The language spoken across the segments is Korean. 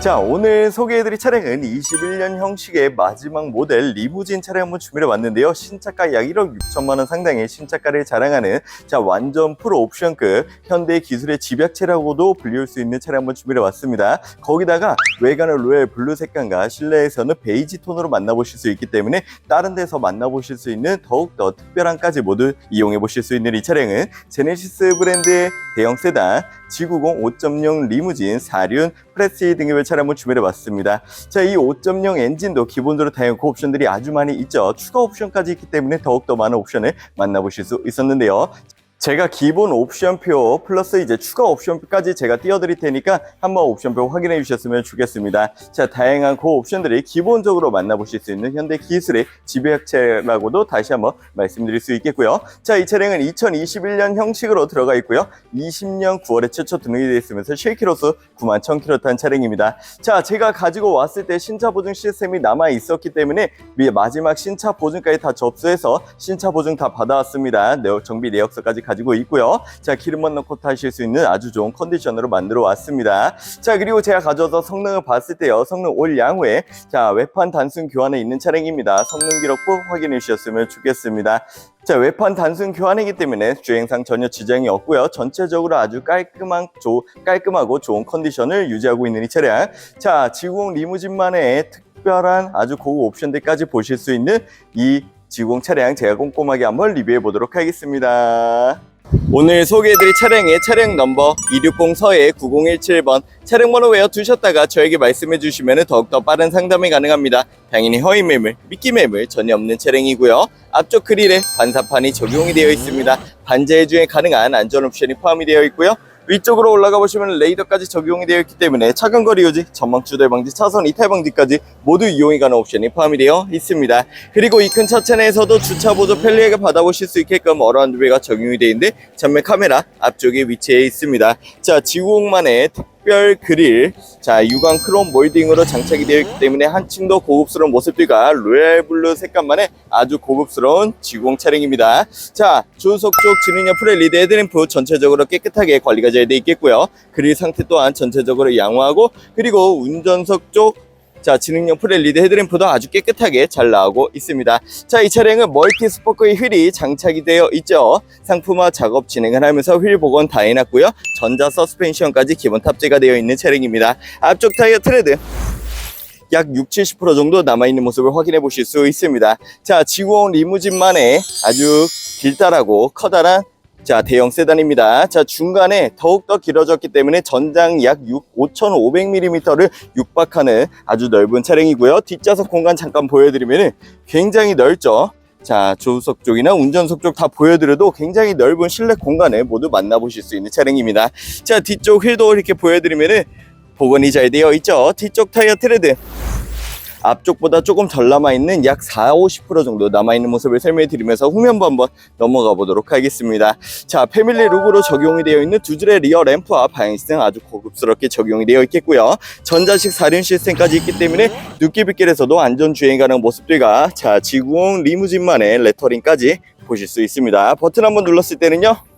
자, 오늘 소개해드릴 차량은 21년 형식의 마지막 모델 리무진 차량 한번 준비해 왔는데요. 신차가 약 1억 6천만 원 상당의 신차가를 자랑하는 자 완전 프로 옵션급 현대 기술의 집약체라고도 불릴 수 있는 차량 한번 준비해 왔습니다. 거기다가 외관은 로얄 블루 색감과 실내에서는 베이지 톤으로 만나보실 수 있기 때문에 다른 데서 만나보실 수 있는 더욱더 특별함까지 모두 이용해 보실 수 있는 이 차량은 제네시스 브랜드의 대형 세단 G90 5.0 리무진 4륜 프레시 등급의 차량 한번 준비해 봤습니다. 자, 이 5.0 엔진도 기본적으로 다양한 옵션들이 아주 많이 있죠. 추가 옵션까지 있기 때문에 더욱더 많은 옵션을 만나보실 수 있었는데요. 제가 기본 옵션표 플러스 이제 추가 옵션까지 제가 띄워드릴 테니까 한번 옵션표 확인해 주셨으면 좋겠습니다. 자, 다양한 그 옵션들이 기본적으로 만나보실 수 있는 현대 기술의 지배학체라고도 다시 한번 말씀드릴 수 있겠고요. 자, 이 차량은 2021년 형식으로 들어가 있고요. 20년 9월에 최초 등록이 되어 있으면서 실키로수 9만 1000km 탄 차량입니다. 자, 제가 가지고 왔을 때 신차 보증 시스템이 남아 있었기 때문에 위- 마지막 신차 보증까지 다 접수해서 신차 보증 다 받아왔습니다. 정비 내역서까지 가지고 있고요. 자, 기름만 넣고 타실 수 있는 아주 좋은 컨디션으로 만들어 왔습니다. 자, 그리고 제가 가져와서 성능을 봤을 때요. 성능 올 양호에 자, 외판 단순 교환에 있는 차량입니다. 성능 기록 꼭 확인해 주셨으면 좋겠습니다. 자, 외판 단순 교환이기 때문에 주행상 전혀 지장이 없고요. 전체적으로 아주 깔끔한, 조, 깔끔하고 좋은 컨디션을 유지하고 있는 이 차량. 자, 지구공 리무진만의 특별한 아주 고급 옵션들까지 보실 수 있는 이 지구공 차량 제가 꼼꼼하게 한번 리뷰해 보도록 하겠습니다. 오늘 소개해드릴 차량의 차량 넘버 260 서해 9017번 차량 번호 외워 두셨다가 저에게 말씀해 주시면 더욱더 빠른 상담이 가능합니다. 당연히 허위 매물, 미끼 매물 전혀 없는 차량이고요. 앞쪽 그릴에 반사판이 적용이 되어 있습니다. 반자해 주행 가능한 안전 옵션이 포함이 되어 있고요. 위쪽으로 올라가 보시면 레이더까지 적용이 되어 있기 때문에 차간 거리 유지, 전방 추돌 방지, 차선 이탈 방지까지 모두 이용이 가능 옵션이 포함이 되어 있습니다. 그리고 이 큰 차체 내에서도 주차 보조 편리하게 받아보실 수 있게끔 어라운드 뷰가 적용이 되어 있는데 전면 카메라 앞쪽에 위치해 있습니다. 자, 지구공만의 특별 그릴, 자 유광 크롬 몰딩으로 장착이 되어 있기 때문에 한층 더 고급스러운 모습들과 로얄 블루 색감만의 아주 고급스러운 지구공 차량입니다. 자, 주석 쪽 지능 옆에 리드 헤드램프 전체적으로 깨끗하게 관리가 잘 되어 있겠고요. 그릴 상태 또한 전체적으로 양호하고 그리고 운전석 쪽 자, 지능형 프렐 리드 헤드램프도 아주 깨끗하게 잘 나오고 있습니다. 자, 이 차량은 멀티 스포크의 휠이 장착이 되어 있죠. 상품화 작업 진행을 하면서 휠 복원 다 해놨고요. 전자 서스펜션까지 기본 탑재가 되어 있는 차량입니다. 앞쪽 타이어 트레드 약 6, 70% 정도 남아있는 모습을 확인해 보실 수 있습니다. 자, 지구온 리무진만의 아주 길다라고 커다란 자, 대형 세단입니다. 자, 중간에 더욱더 길어졌기 때문에 전장 약 6, 5,500mm를 육박하는 아주 넓은 차량이고요. 뒷좌석 공간 잠깐 보여드리면 굉장히 넓죠. 자, 조수석 쪽이나 운전석 쪽 다 보여드려도 굉장히 넓은 실내 공간을 모두 만나보실 수 있는 차량입니다. 자, 뒤쪽 휠도 이렇게 보여드리면 은 복원이 잘 되어 있죠. 뒤쪽 타이어 트레드. 앞쪽보다 조금 덜 남아있는 약 4, 50% 정도 남아있는 모습을 설명해 드리면서 후면부 한번 넘어가 보도록 하겠습니다. 자, 패밀리 룩으로 적용이 되어 있는 두 줄의 리어 램프와 방향 시스템 아주 고급스럽게 적용이 되어 있겠고요. 전자식 사륜 시스템까지 있기 때문에 눈길빗길에서도 안전 주행 가능 모습들과 자, 지구용 리무진만의 레터링까지 보실 수 있습니다. 버튼 한번 눌렀을 때는요.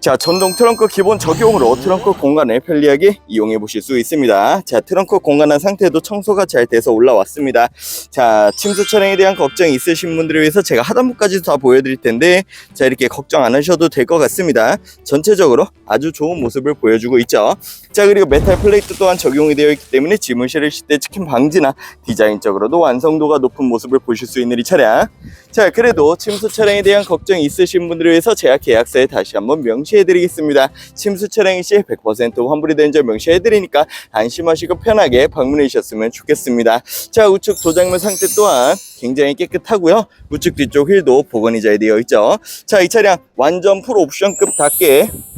자, 전동 트렁크 기본 적용으로 트렁크 공간을 편리하게 이용해 보실 수 있습니다. 자, 트렁크 공간한 상태도 청소가 잘 돼서 올라왔습니다. 자, 침수 차량에 대한 걱정이 있으신 분들을 위해서 제가 하단부까지 다 보여드릴 텐데, 자, 이렇게 걱정 안 하셔도 될 것 같습니다. 전체적으로 아주 좋은 모습을 보여주고 있죠. 자, 그리고 메탈 플레이트 또한 적용이 되어 있기 때문에 짐을 실으실 때 치킨 방지나 디자인적으로도 완성도가 높은 모습을 보실 수 있는 이 차량. 자, 그래도 침수 차량에 대한 걱정이 있으신 분들을 위해서 제가 계약서에 다시 한번 명시 해드리겠습니다. 침수 차량이 시100% 환불이 된점 명시해드리니까 안심하시고 편하게 방문해 주셨으면 좋겠습니다. 자, 우측 도장면 상태 또한 굉장히 깨끗하고요. 우측 뒤쪽 휠도 복원이 잘 되어 있죠. 자, 이 차량 완전 풀 옵션급답게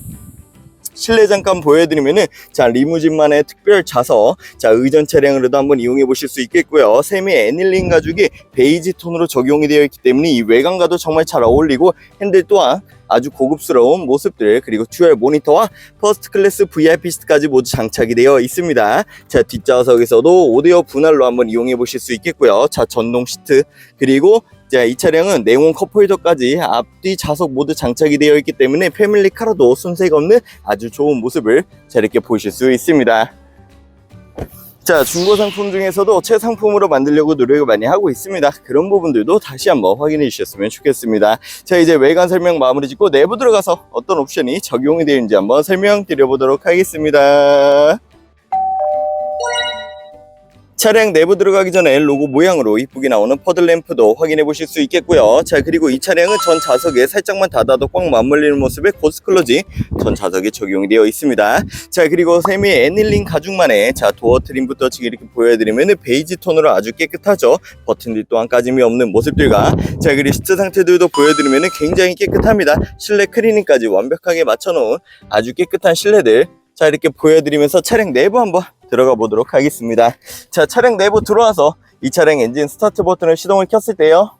실내 잠깐 보여드리면은 자 리무진만의 특별 좌석 자 의전 차량으로도 한번 이용해 보실 수 있겠고요. 세미 애닐링 가죽이 베이지 톤으로 적용이 되어 있기 때문에 이 외관과도 정말 잘 어울리고 핸들 또한 아주 고급스러운 모습들 그리고 듀얼 모니터와 퍼스트 클래스 VIP 시트까지 모두 장착이 되어 있습니다. 자 뒷좌석에서도 5대어 분할로 한번 이용해 보실 수 있겠고요. 자 전동 시트 그리고 자, 이 차량은 네온 컵홀더까지 앞뒤 좌석 모두 장착이 되어 있기 때문에 패밀리카로도 손색 없는 아주 좋은 모습을 자 이렇게 보실 수 있습니다. 자, 중고 상품 중에서도 최상품으로 만들려고 노력을 많이 하고 있습니다. 그런 부분들도 다시 한번 확인해 주셨으면 좋겠습니다. 자, 이제 외관 설명 마무리 짓고 내부 들어가서 어떤 옵션이 적용이 되는지 한번 설명드려 보도록 하겠습니다. 차량 내부 들어가기 전에 로고 모양으로 이쁘게 나오는 퍼들램프도 확인해 보실 수 있겠고요. 자, 그리고 이 차량은 전 좌석에 살짝만 닫아도 꽉 맞물리는 모습의 고스클로지 전 좌석에 적용이 되어 있습니다. 자, 그리고 세미 애닐링 가죽만의 자, 도어 트림부터 지금 이렇게 보여드리면 베이지 톤으로 아주 깨끗하죠. 버튼들 또한 까짐이 없는 모습들과 자, 그리고 시트 상태들도 보여드리면 굉장히 깨끗합니다. 실내 클리닝까지 완벽하게 맞춰놓은 아주 깨끗한 실내들 자, 이렇게 보여드리면서 차량 내부 한번 들어가 보도록 하겠습니다. 자, 차량 내부 들어와서 이 차량 엔진 스타트 버튼을 시동을 켰을 때요.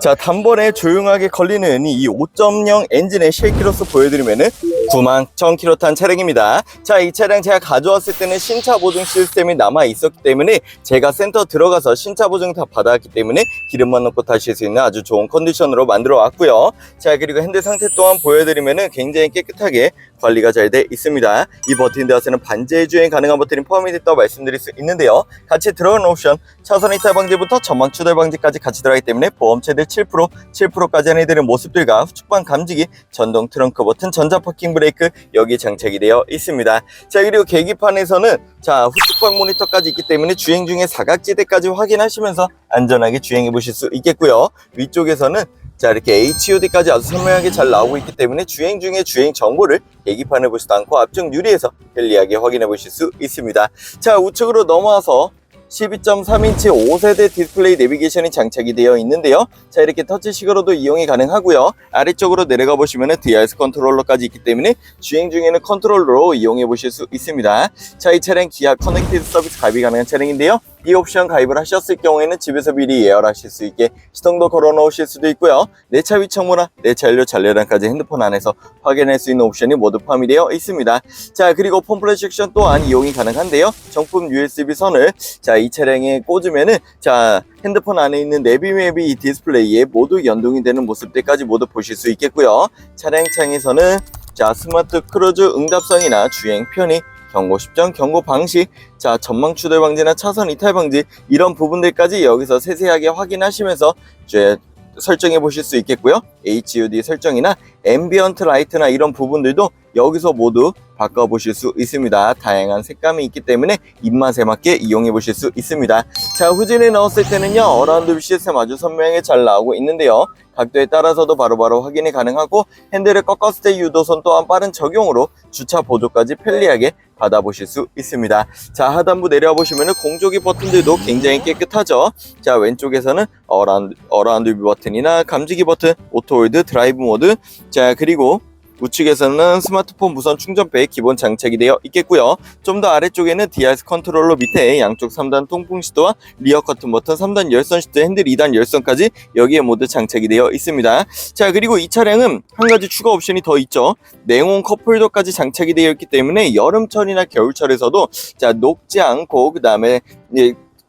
자, 단번에 조용하게 걸리는 이 5.0 엔진의 쉐이키로서 보여드리면은 9만 1000km 탄 차량입니다. 자, 이 차량 제가 가져왔을 때는 신차 보증 시스템이 남아 있었기 때문에 제가 센터 들어가서 신차 보증 다 받아왔기 때문에 기름만 넣고 타실 수 있는 아주 좋은 컨디션으로 만들어 왔고요. 자, 그리고 핸들 상태 또한 보여드리면은 굉장히 깨끗하게 관리가 잘 돼 있습니다. 이 버튼 대하세는 반제 주행 가능한 버튼이 포함이 됐다고 말씀드릴 수 있는데요. 같이 들어가는 옵션 차선 이탈 방지부터 전방 추돌 방지까지 같이 들어가기 때문에 보험 최대 7% 7%까지 해드리는 모습들과 후측방 감지기 전동 트렁크 버튼 전자 파킹 브레이크 여기 장착이 되어 있습니다. 자 그리고 계기판에서는 자 후측방 모니터까지 있기 때문에 주행 중에 사각지대까지 확인하시면서 안전하게 주행해 보실 수 있겠고요. 위쪽에서는 자 이렇게 HUD까지 아주 선명하게 잘 나오고 있기 때문에 주행 중에 주행 정보를 계기판에 보지도 않고 앞쪽 유리에서 편리하게 확인해 보실 수 있습니다. 자 우측으로 넘어와서 12.3인치 5세대 디스플레이 내비게이션이 장착이 되어 있는데요. 자 이렇게 터치식으로도 이용이 가능하고요. 아래쪽으로 내려가 보시면 DRS 컨트롤러까지 있기 때문에 주행 중에는 컨트롤러로 이용해 보실 수 있습니다. 자 이 차량 기아 커넥티드 서비스 가입이 가능한 차량인데요. 이 옵션 가입을 하셨을 경우에는 집에서 미리 예열하실 수 있게 시동도 걸어 놓으실 수도 있고요. 내차 위청무나 내차 연료 잔료량까지 핸드폰 안에서 확인할 수 있는 옵션이 모두 포함이 되어 있습니다. 자 그리고 폰 플랫 섹션 또한 이용이 가능한데요. 정품 USB 선을 자 이 차량에 꽂으면은 자 핸드폰 안에 있는 내비맵이 이 디스플레이에 모두 연동이 되는 모습들까지 모두 보실 수 있겠고요. 차량 창에서는 자 스마트 크루즈 응답성이나 주행 편의 경고 십전, 경고 방식, 자 전망 추돌 방지나 차선 이탈 방지 이런 부분들까지 여기서 세세하게 확인하시면서 이제 설정해 보실 수 있겠고요. HUD 설정이나 앰비언트 라이트나 이런 부분들도 여기서 모두 바꿔 보실 수 있습니다. 다양한 색감이 있기 때문에 입맛에 맞게 이용해 보실 수 있습니다. 자 후진에 넣었을 때는요 어라운드 뷰 시스템 아주 선명하게 잘 나오고 있는데요. 각도에 따라서도 바로 바로 확인이 가능하고 핸들을 꺾었을 때 유도선 또한 빠른 적용으로 주차 보조까지 편리하게 받아보실 수 있습니다. 자 하단부 내려와 보시면 공조기 버튼들도 굉장히 깨끗하죠. 자 왼쪽에서는 어라운드, 어라운드 뷰 버튼이나 감지기 버튼, 오토홀드, 드라이브 모드 자 그리고 우측에서는 스마트폰 무선 충전배에 기본 장착이 되어 있겠고요. 좀 더 아래쪽에는 DRS 컨트롤러 밑에 양쪽 3단 통풍 시트와 리어 커튼 버튼, 3단 열선 시트, 핸들 2단 열선까지 여기에 모두 장착이 되어 있습니다. 자 그리고 이 차량은 한 가지 추가 옵션이 더 있죠. 냉온 컵홀더까지 장착이 되어 있기 때문에 여름철이나 겨울철에서도 자 녹지 않고 그 다음에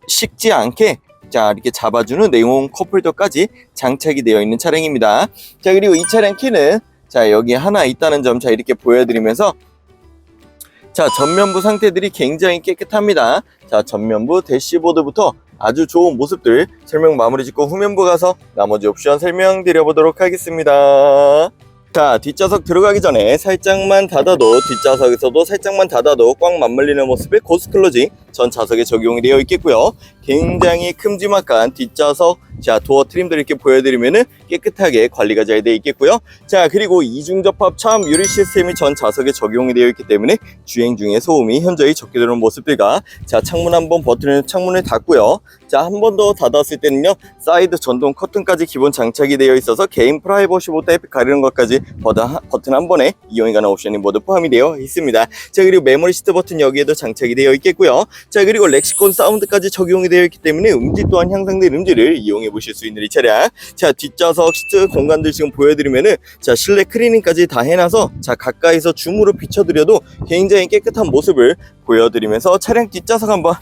식지 않게 자 이렇게 잡아주는 냉온 컵홀더까지 장착이 되어 있는 차량입니다. 자 그리고 이 차량 키는 자 여기 하나 있다는 점 자 이렇게 보여드리면서 자 전면부 상태들이 굉장히 깨끗합니다. 자 전면부 대시보드부터 아주 좋은 모습들 설명 마무리 짓고 후면부 가서 나머지 옵션 설명드려 보도록 하겠습니다. 자 뒷좌석 들어가기 전에 살짝만 닫아도 뒷좌석에서도 살짝만 닫아도 꽉 맞물리는 모습의 고스클로징 전 좌석에 적용이 되어 있겠고요. 굉장히 큼지막한 뒷좌석 자 도어 트림들 이렇게 보여드리면은 깨끗하게 관리가 잘 되어 있겠고요. 자 그리고 이중 접합 차음 유리 시스템이 전 좌석에 적용이 되어 있기 때문에 주행 중에 소음이 현저히 적게 들어오는 모습들과 자 창문 한번 버튼을 창문을 닫고요. 자 한 번 더 닫았을 때는요 사이드 전동 커튼까지 기본 장착이 되어 있어서 개인 프라이버시 모드 가리는 것까지 버튼, 한 번에 이용이 가능한 옵션이 모두 포함이 되어 있습니다. 자 그리고 메모리 시트 버튼 여기에도 장착이 되어 있겠고요. 자 그리고 렉시콘 사운드까지 적용이 되어 있기 때문에 음질 또한 향상된 음질을 이용해 보실 수 있는 이 차량. 자 뒷좌석 시트 공간들 지금 보여드리면은 자 실내 크리닝까지 다 해놔서 자 가까이서 줌으로 비춰드려도 굉장히 깨끗한 모습을 보여드리면서 차량 뒷좌석 한번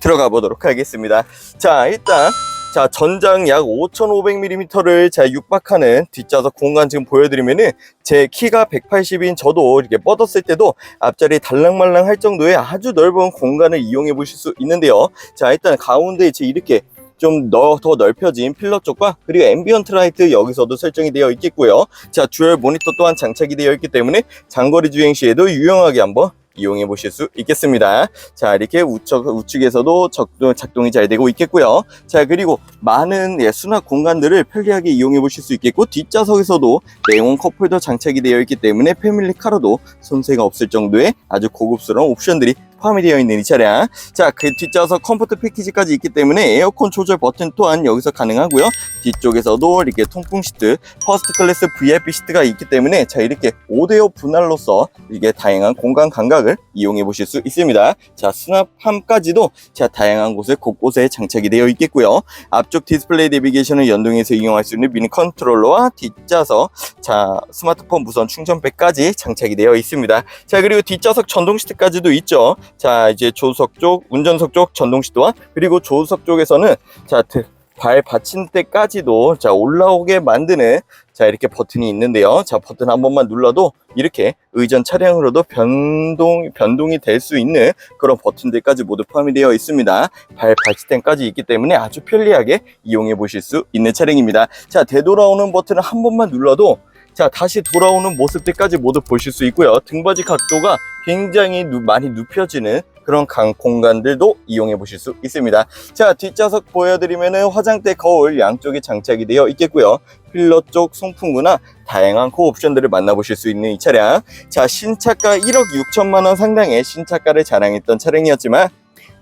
들어가 보도록 하겠습니다. 자 일단 자 전장 약 5,500mm를 자 육박하는 뒷좌석 공간 지금 보여드리면은 제 키가 180인 저도 이렇게 뻗었을 때도 앞자리 달랑말랑 할 정도의 아주 넓은 공간을 이용해 보실 수 있는데요. 자 일단 가운데 이제 이렇게 좀 더 넓혀진 필러 쪽과 그리고 앰비언트 라이트 여기서도 설정이 되어 있겠고요. 자 듀얼 모니터 또한 장착이 되어 있기 때문에 장거리 주행 시에도 유용하게 한번 이용해 보실 수 있겠습니다. 자 이렇게 우측, 우측에서도 작동, 작동이 잘 되고 있겠고요. 자 그리고 많은 예, 수납 공간들을 편리하게 이용해 보실 수 있겠고 뒷좌석에서도 내용 컵홀더 장착이 되어 있기 때문에 패밀리 카로도 손색가 없을 정도의 아주 고급스러운 옵션들이 포함이 되어 있는 이 차량. 자, 그 뒷좌석 컴포트 패키지까지 있기 때문에 에어컨 조절 버튼 또한 여기서 가능하고요. 뒤쪽에서도 이렇게 통풍 시트, 퍼스트 클래스 VIP 시트가 있기 때문에 자, 이렇게 5대5 분할로서 이게 다양한 공간 감각을 이용해 보실 수 있습니다. 자, 수납함까지도 자, 다양한 곳에 곳곳에 장착이 되어 있겠고요. 앞쪽 디스플레이 내비게이션을 연동해서 이용할 수 있는 미니 컨트롤러와 뒷좌석, 자, 스마트폰 무선 충전백까지 장착이 되어 있습니다. 자, 그리고 뒷좌석 전동 시트까지도 있죠. 자, 이제 조수석 쪽, 운전석 쪽 전동 시트와 그리고 조수석 쪽에서는 자, 드- 발 받침대까지도 자, 올라오게 만드는 자, 이렇게 버튼이 있는데요. 자, 버튼 한 번만 눌러도 이렇게 의전 차량으로도 변동, 변동이 될 수 있는 그런 버튼들까지 모두 포함이 되어 있습니다. 발 받침대까지 있기 때문에 아주 편리하게 이용해 보실 수 있는 차량입니다. 자, 되돌아오는 버튼을 한 번만 눌러도 자, 다시 돌아오는 모습들까지 모두 보실 수 있고요. 등받이 각도가 굉장히 누- 많이 눕혀지는 그런 강 공간들도 이용해 보실 수 있습니다. 자, 뒷좌석 보여드리면은 화장대 거울 양쪽에 장착이 되어 있겠고요. 필러 쪽 송풍구나 다양한 코 옵션들을 만나보실 수 있는 이 차량. 자, 신차가 1억 6천만 원 상당의 신차가를 자랑했던 차량이었지만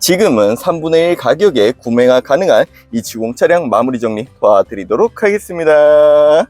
지금은 3분의 1 가격에 구매가 가능한 이 지공 차량 마무리 정리 도와드리도록 하겠습니다.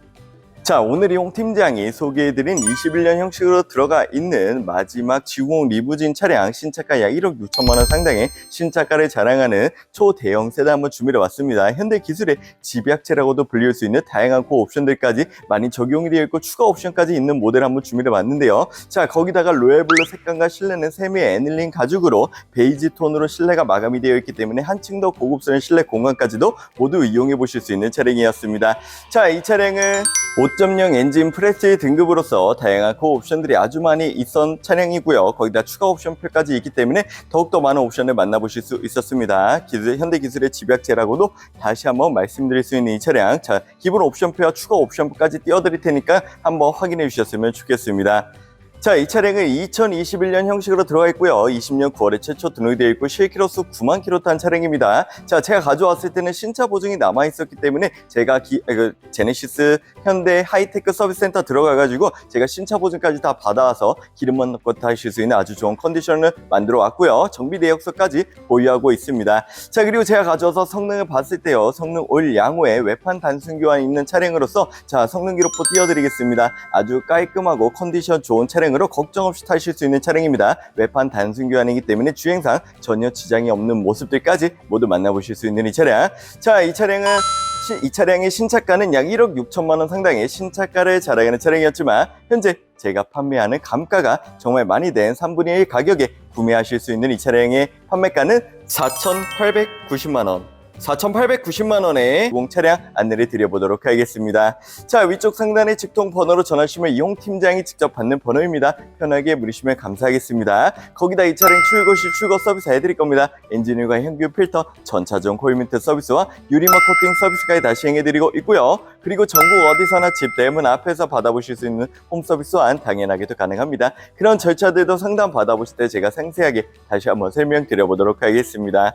자, 오늘 이용 팀장이 소개해드린 21년 형식으로 들어가 있는 마지막 지구공 리무진 차량 신차가 약 1억 6천만 원 상당의 신차가를 자랑하는 초대형 세단 한번 준비해 왔습니다. 현대 기술의 집약체라고도 불릴 수 있는 다양한 고 옵션들까지 많이 적용이 되어 있고 추가 옵션까지 있는 모델 한번 준비해 왔는데요. 자, 거기다가 로얄블루 색감과 실내는 세미 애닐린 가죽으로 베이지 톤으로 실내가 마감이 되어 있기 때문에 한층 더 고급스러운 실내 공간까지도 모두 이용해 보실 수 있는 차량이었습니다. 자, 이 차량은 5.0 엔진 프레스 등급으로서 다양한 코 옵션들이 아주 많이 있던 차량이고요. 거기다 추가 옵션표까지 있기 때문에 더욱더 많은 옵션을 만나보실 수 있었습니다. 기술, 현대 기술의 집약체라고도 다시 한번 말씀드릴 수 있는 이 차량. 자, 기본 옵션표와 추가 옵션표까지 띄워드릴 테니까 한번 확인해 주셨으면 좋겠습니다. 자, 이 차량은 2021년 형식으로 들어가 있고요. 20년 9월에 최초 등록이 되어 있고 실키로수 9만 킬로 탄 차량입니다. 자, 제가 가져왔을 때는 신차 보증이 남아 있었기 때문에 제가 기, 에, 그 제네시스 현대 하이테크 서비스 센터 들어가 가지고 제가 신차 보증까지 다 받아와서 기름만 넣고 타실 수 있는 아주 좋은 컨디션을 만들어 왔고요. 정비 내역서까지 보유하고 있습니다. 자, 그리고 제가 가져와서 성능을 봤을 때요. 성능 올 양호에 외판 단순 교환이 있는 차량으로서 자, 성능 기록부 띄워 드리겠습니다. 아주 깔끔하고 컨디션 좋은 차량 으로 걱정 없이 타실 수 있는 차량입니다. 외판 단순 교환이기 때문에 주행상 전혀 지장이 없는 모습들까지 모두 만나보실 수 있는 이 차량. 자, 이 차량은 시- 이 차량의 신차가는 약 1억 6천만 원 상당의 신차가를 자랑하는 차량이었지만 현재 제가 판매하는 감가가 정말 많이 된 3분의 1 가격에 구매하실 수 있는 이 차량의 판매가는 4,890만 원. 4,890만 원의 공 차량 안내를 드려보도록 하겠습니다. 자, 위쪽 상단에 직통 번호로 전화하시면 이용 팀장이 직접 받는 번호입니다. 편하게 물으시면 감사하겠습니다. 거기다 이 차량 출고 시 출고 서비스 해드릴 겁니다. 엔진오일과 현규 필터, 전차전 코일멘트 서비스와 유리막 코팅 서비스까지 다 시행해드리고 있고요. 그리고 전국 어디서나 집 대문 앞에서 받아보실 수 있는 홈 서비스 또한 당연하게도 가능합니다. 그런 절차들도 상담 받아보실 때 제가 상세하게 다시 한번 설명드려보도록 하겠습니다.